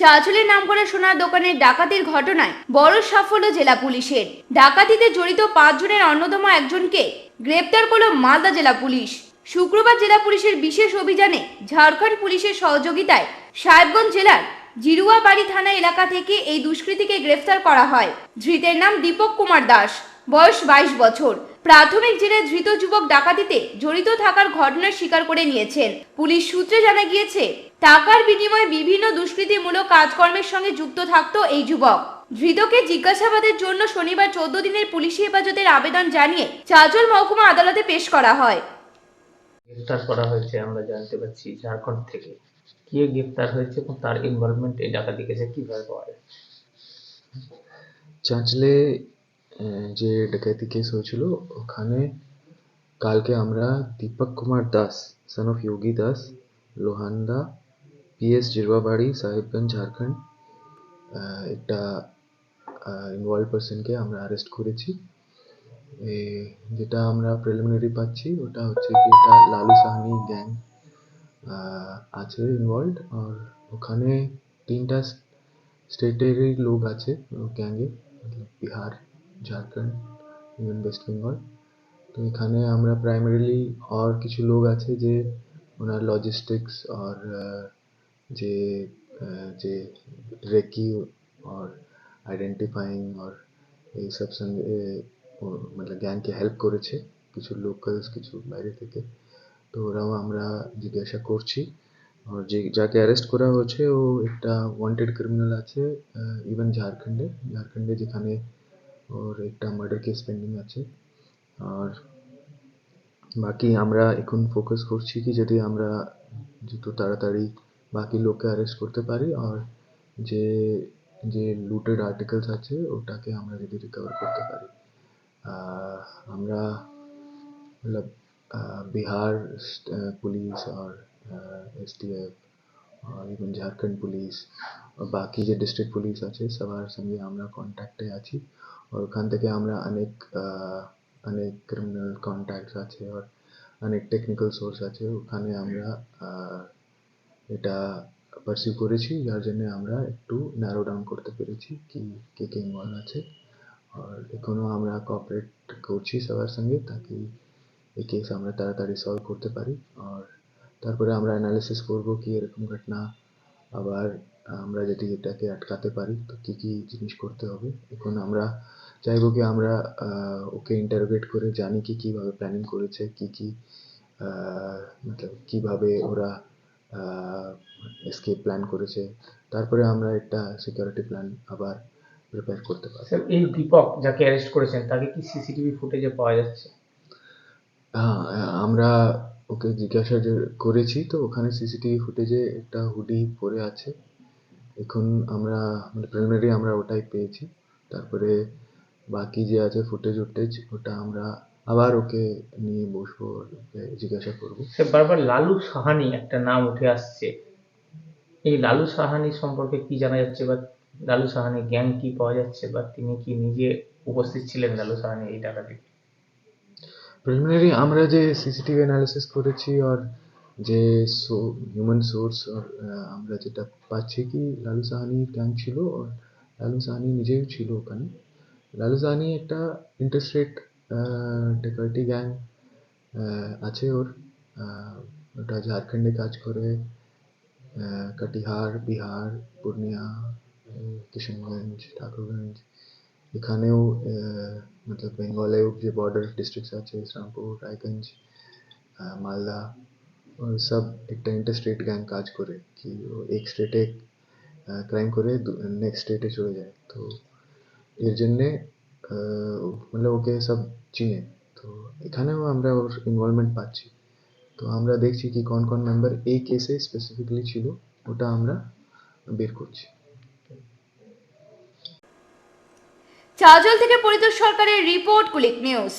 চাঁচলের নাম করে সোনার দোকানের ডাকাতির ঘটনায় বড় সাফল্য জেলা পুলিশের। ডাকাতিতে জড়িত পাঁচজনের অন্যতম একজনকে গ্রেপ্তার করল মালদা জেলা পুলিশ। শুক্রবার জেলা পুলিশের বিশেষ অভিযানে ঝাড়খণ্ড পুলিশের সহযোগিতায় সাহেবগঞ্জ জেলার জিরুয়াবাড়ি থানা এলাকা থেকে এই দুষ্কৃতীকে গ্রেফতার করা হয়। ধৃতের নাম দীপক কুমার দাস। বয়স বাইশ বছর। প্রাথমিক জেলায় ধৃত যুবক ডাকাতিতে জড়িত থাকার ঘটনা স্বীকার করে নিয়েছেন। পুলিশ সূত্রে জানা গিয়েছে টাকার বিনিময়ে বিভিন্ন দুষ্কৃতিমূলক কাজকর্মের সঙ্গে যুক্ত থাকতো এই যুবক। ধৃতকে জিজ্ঞাসাবাদের জন্য শনিবার চোদ্দ দিনের পুলিশি হেফাজতের আবেদন জানিয়ে চাজল মহকুমা আদালতে পেশ করা হয়। গ্রেফতার করা হয়েছে আমরা জানতে পারছি ঝাড়খণ্ড থেকে। কে গ্রেপ্তার হয়েছে এবং তার ইনভলভমেন্ট এই ডাকাতি কেসে কীভাবে পাওয়া যায়? চাঁচলে যে ডাকাতি কেস হয়েছিল ওখানে কালকে আমরা Deepak Kumar Das son of Jogi Das Lohanda PS Jirbabari Sahebganj Jharkhand আহ, একটা ইনভলভ পার্সনকে আমরা অ্যারেস্ট করেছি এ, যেটা আমরা প্রিলিমিনারি পাচ্ছি ওটা হচ্ছে কি এটা লালু সাহানি গ্যাং আছে ইনভলভ আর ওখানে তিনটা স্টেটেরই লোক আছে গ্যাংয়ে বিহার ঝাড়খণ্ড ইভেন ওয়েস্ট বেঙ্গল। তো এখানে আমরা প্রাইমারিলি আর কিছু লোক আছে যে ওনার লজিস্টিক্স আর যে যে রেকি और আইডেন্টিফাইং আর এইসব সঙ্গে মানে গ্যাংকে হেল্প করেছে কিছু লোকালস কিছু বাইরে থেকে। তো ওরাও আমরা জিজ্ঞাসা করছি। আর যে, যাকে অ্যারেস্ট করা হয়েছে ও একটা ওয়ান্টেড ক্রিমিনাল আছে ইভেন ঝাড়খণ্ডে। ঝাড়খণ্ডে যেখানে ওর একটা মার্ডার কেস পেন্ডিং আছে। আর বাকি আমরা এখন ফোকাস করছি কি যদি আমরা যত তাড়াতাড়ি বাকি লোককে অ্যারেস্ট করতে পারি আর যে যে লুটেড আর্টিকেলস আছে, ওটাকে আমরা যদি রিকভার করতে পারি। আমরা মতলব বিহার পুলিশ আর এসটিএফ আর ইভেন ঝাড়খণ্ড পুলিশ বাকি যে ডিস্ট্রিক্ট পুলিশ আছে, সবার সঙ্গে আমরা কন্ট্যাক্টে আছি। ওখান থেকে আমরা অনেক অনেক ক্রিমিনাল কন্ট্যাক্টস আছে আর অনেক টেকনিক্যাল সোর্স আছে। ওখানে আমরা এটা পারসিউ করেছি। যার জন্য আমরা একটু ন্যারো ডাউন করতে পেরেছি কি, কে কে ইনভলভ আছে। আর এখনও আমরা কোঅপারেট করছি সবার সঙ্গে তাকি এই কেস আমরা তাড়াতাড়ি সলভ করতে পারি। আর তারপরে আমরা অ্যানালিসিস করব কি এরকম ঘটনা আবার আমরা যদি এটাকে আটকাতে পারি তো কী কী জিনিস করতে হবে? এখন আমরা চাইব কি আমরা ওকে ইন্টারোগেট করে জানি কি কীভাবে প্ল্যানিং করেছে কি কি মতলব কীভাবে ওরা এসকেপ প্ল্যান করেছে। তারপরে আমরা একটা সিকিউরিটি প্ল্যান আবার প্রিপেয়ার করতে পারি স্যার এই দীপক যাকে অ্যারেস্ট করেছেন তাকে কি সিসিটিভি ফুটেজে পাওয়া যাচ্ছে? হ্যাঁ আমরা ওকে জিজ্ঞাসা করেছি, তো ওখানে সিসিটিভি ফুটেজে একটা হুডি পরে আছে। এখন আমরা মানে প্রিলিমিনারি আমরা ওটাই পেয়েছি। তারপরে বাকি যে আছে ফুটেজ উটেজ, ওটা আমরা আবার ওকে নিয়ে বসবো জিজ্ঞাসা করব। স্যার বারবার লালু সাহানি একটা নাম উঠে আসছে। এই লালু সাহানি সম্পর্কে কি জানা যাচ্ছে বা লালু সাহানি জ্ঞান কি পাওয়া যাচ্ছে বা তিনি কি নিজে উপস্থিত ছিলেন লালু সাহানি এই ডাকাতি প্রিলিমিনারি আমরা যে সিসিটিভি অ্যানালিসিস করেছি আর যে হিউম্যান সোর্স আমরা যেটা পাচ্ছি কি লালু সাহানি গ্যাং ছিল আর লালু সাহানি নিজেও ছিল ওখানে। লালু সাহানি একটা ইন্টারস্টেট ডেকার্টি গ্যাং আছে ওর। আহ, ওটা ঝাড়খণ্ডে কাজ করে আহ, কাটিহার বিহার পূর্ণিয়া আহ, কিশনগঞ্জ ঠাকুরগঞ্জ। এখানেও আহ, মতলব বেঙ্গলেও যে বর্ডার ডিস্ট্রিক্টস আছে ইসলামপুর রায়গঞ্জ আহ, মালদা ওর সব একটা ইন্টারস্টেট গ্যাং কাজ করে কি ও এক স্টেটে ক্রাইম করে নেক্সট স্টেটে চলে যায় তো এর জন্যে আহ, মতলব ওকে সব চিনে তো এখানেও আমরা ওর ইনভলভমেন্ট পাচ্ছি তো আমরা দেখছি কি কোন কোন মেম্বার এই কেসে স্পেসিফিকলি ছিল ওটা আমরা বের করছি চাজল থেকে পরিতোষ সরকারের রিপোর্ট কুলিক নিউজ।